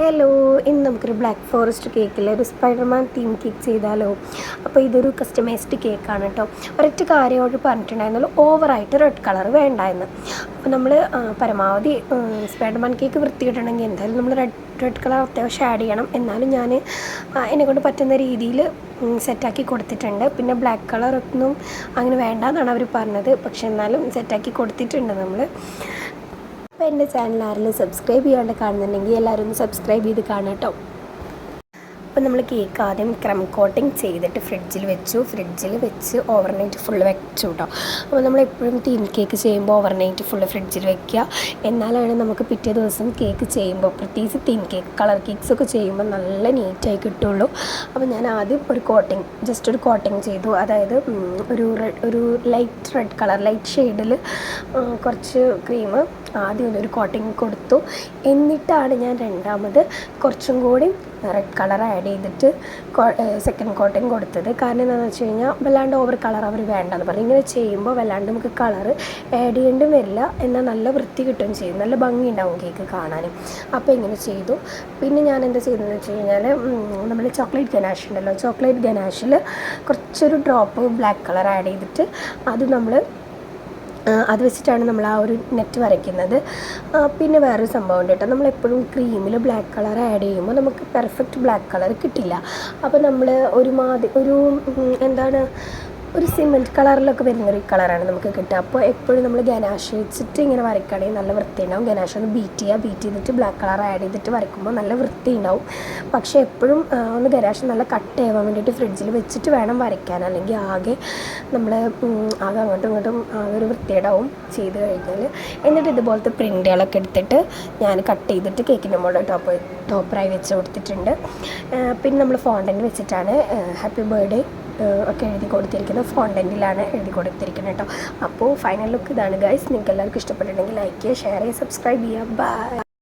Hello ഇന്ന് നമുക്കൊരു black forest കേക്കിൽ ഒരു സ്പൈഡർമാൻ തീം കേക്ക് ചെയ്താലോ? അപ്പോൾ ഇതൊരു കസ്റ്റമൈസ്ഡ് കേക്കാണ് കേട്ടോ ഒരൊറ്റ കാര്യം അവർ പറഞ്ഞിട്ടുണ്ടായിരുന്നുള്ളൂ ഓവറായിട്ട് റെഡ് കളർ വേണ്ട എന്ന് അപ്പോൾ നമ്മൾ പരമാവധി സ്പൈഡർമാൻ കേക്ക് വൃത്തിയിട്ടുണ്ടെങ്കിൽ എന്തായാലും നമ്മൾ റെഡ് റെഡ് കളർ അത്യാവശ്യം ആഡ് ചെയ്യണം. എന്നാലും ഞാൻ എന്നെക്കൊണ്ട് പറ്റുന്ന രീതിയിൽ സെറ്റാക്കി കൊടുത്തിട്ടുണ്ട്. പിന്നെ ബ്ലാക്ക് കളർ കളറൊന്നും അങ്ങനെ വേണ്ട എന്നാണ് അവർ പറഞ്ഞത്. പക്ഷെ എന്നാലും സെറ്റാക്കി കൊടുത്തിട്ടുണ്ട് നമ്മൾ അപ്പോൾ എന്റെ ചാനൽ ആരെങ്കിലും സബ്സ്ക്രൈബ് ചെയ്യാണ്ട് കാണുന്നുണ്ടെങ്കിൽ എല്ലാവരും ഒന്ന് സബ്സ്ക്രൈബ് ചെയ്ത് കാണാം കേട്ടോ അപ്പോൾ നമ്മൾ കേക്ക് ആദ്യം ക്രം കോട്ടിങ് ചെയ്തിട്ട് ഫ്രിഡ്ജിൽ വെച്ചു. ഫ്രിഡ്ജിൽ വെച്ച് ഓവർനൈറ്റ് ഫുള്ള് വെച്ചു കേട്ടോ അപ്പോൾ നമ്മൾ എപ്പോഴും തീൻ കേക്ക് ചെയ്യുമ്പോൾ ഓവർനൈറ്റ് ഫുള്ള് ഫ്രിഡ്ജിൽ വെക്കുക. എന്നാലാണ് നമുക്ക് പിറ്റേ ദിവസം കേക്ക് ചെയ്യുമ്പോൾ പ്രത്യേകിച്ച് തീൻ കേക്ക് കളർ കേക്ക്സ് ഒക്കെ ചെയ്യുമ്പോൾ നല്ല നീറ്റായി കിട്ടുള്ളൂ. അപ്പോൾ ഞാൻ ആദ്യം ഒരു കോട്ടിങ് ജസ്റ്റ് ഒരു കോട്ടിങ് ചെയ്തു. അതായത് ഒരു ഒരു ലൈറ്റ് റെഡ് കളർ ലൈറ്റ് ഷെയ്ഡിൽ കുറച്ച് ക്രീം ആദ്യം ഒരു കോട്ടിങ് കൊടുത്തു. എന്നിട്ടാണ് ഞാൻ രണ്ടാമത് കുറച്ചും കൂടി റെഡ് കളർ ആഡ് ചെയ്തിട്ട് സെക്കൻഡ് കോട്ടിങ് കൊടുത്തത്. കാരണം എന്താണെന്ന് വെച്ച് കഴിഞ്ഞാൽ വല്ലാണ്ട് ഓവർ കളർ അവർ വേണ്ടെന്ന് പറഞ്ഞു. ഇങ്ങനെ ചെയ്യുമ്പോൾ വല്ലാണ്ട് നമുക്ക് കളർ ആഡ് ചെയ്യേണ്ടും വരില്ല. എന്നാൽ നല്ല വൃത്തി കിട്ടുകയും ചെയ്യും. നല്ല ഭംഗി ഉണ്ടാവും കേക്ക് കാണാനും അപ്പോൾ ഇങ്ങനെ ചെയ്തു. പിന്നെ ഞാൻ എന്താ ചെയ്തതെന്ന് വെച്ച് കഴിഞ്ഞാൽ നമ്മൾ ചോക്ലേറ്റ് ഗനാഷ് ഉണ്ടല്ലോ. ചോക്ലേറ്റ് ഗനാഷിൽ കുറച്ചൊരു ഡ്രോപ്പ് ബ്ലാക്ക് കളർ ആഡ് ചെയ്തിട്ട് അത് നമ്മൾ അത് വെച്ചിട്ടാണ് നമ്മൾ ആ ഒരു നെറ്റ് വരയ്ക്കുന്നത്. പിന്നെ വേറൊരു സംഭവം ഉണ്ട് കേട്ടോ. നമ്മളെപ്പോഴും ക്രീമിൽ ബ്ലാക്ക് കളർ ആഡ് ചെയ്യുമ്പോൾ നമുക്ക് പെർഫെക്റ്റ് ബ്ലാക്ക് കളർ കിട്ടില്ല. അപ്പോൾ നമ്മൾ ഒരു ഒരുമാതിരി ഒരു എന്താണ് ഒരു സിമെന്റ് കളറിലൊക്കെ വരുന്നൊരു കളറാണ് നമുക്ക് കിട്ടുക. അപ്പോൾ എപ്പോഴും നമ്മൾ ഗനാഷ് വെച്ചിട്ട് ഇങ്ങനെ വരയ്ക്കുകയാണെങ്കിൽ നല്ല വൃത്തി ഉണ്ടാവും ഗനാഷ് ഒന്ന് ബീറ്റ് ചെയ്യുക. ബീറ്റ് ചെയ്തിട്ട് ബ്ലാക്ക് കളർ ആഡ് ചെയ്തിട്ട് വരയ്ക്കുമ്പോൾ നല്ല വൃത്തി ഉണ്ടാവും പക്ഷേ എപ്പോഴും ഒന്ന് ഗനാഷ് നല്ല കട്ട് ചെയ്യാൻ വേണ്ടിയിട്ട് ഫ്രിഡ്ജിൽ വെച്ചിട്ട് വേണം വരയ്ക്കാൻ. അല്ലെങ്കിൽ ആകെ നമ്മൾ ആകെ അങ്ങോട്ടും ഇങ്ങോട്ടും ആകെ ഒരു വൃത്തിയുണ്ടാവും ചെയ്ത് കഴിഞ്ഞാൽ എന്നിട്ട് ഇതുപോലത്തെ പ്രിന്റുകളൊക്കെ എടുത്തിട്ട് ഞാൻ കട്ട് ചെയ്തിട്ട് കേക്കിന്റെ മുകളിൽ ടോപ്പ് ടോപ്പറായി വെച്ച് കൊടുത്തിട്ടുണ്ട്. പിന്നെ നമ്മൾ ഫോണ്ടന്റ് വെച്ചിട്ടാണ് ഹാപ്പി ബർത്ത്ഡേ ഒക്കെ എഴുതി കൊടുത്തിരിക്കുന്നത് ഫോണ്ടന്റിലാണ് എഴുതി കൊടുത്തിരിക്കുന്നത് കേട്ടോ. അപ്പോൾ ഫൈനൽ ലുക്ക് ഇതാണ് ഗൈസ് നിങ്ങൾക്ക് എല്ലാവർക്കും ഇഷ്ടപ്പെട്ടിട്ടുണ്ടെങ്കിൽ ലൈക്ക് ചെയ്യുക ഷെയർ ചെയ്യുക സബ്സ്ക്രൈബ് ചെയ്യുക. ബൈ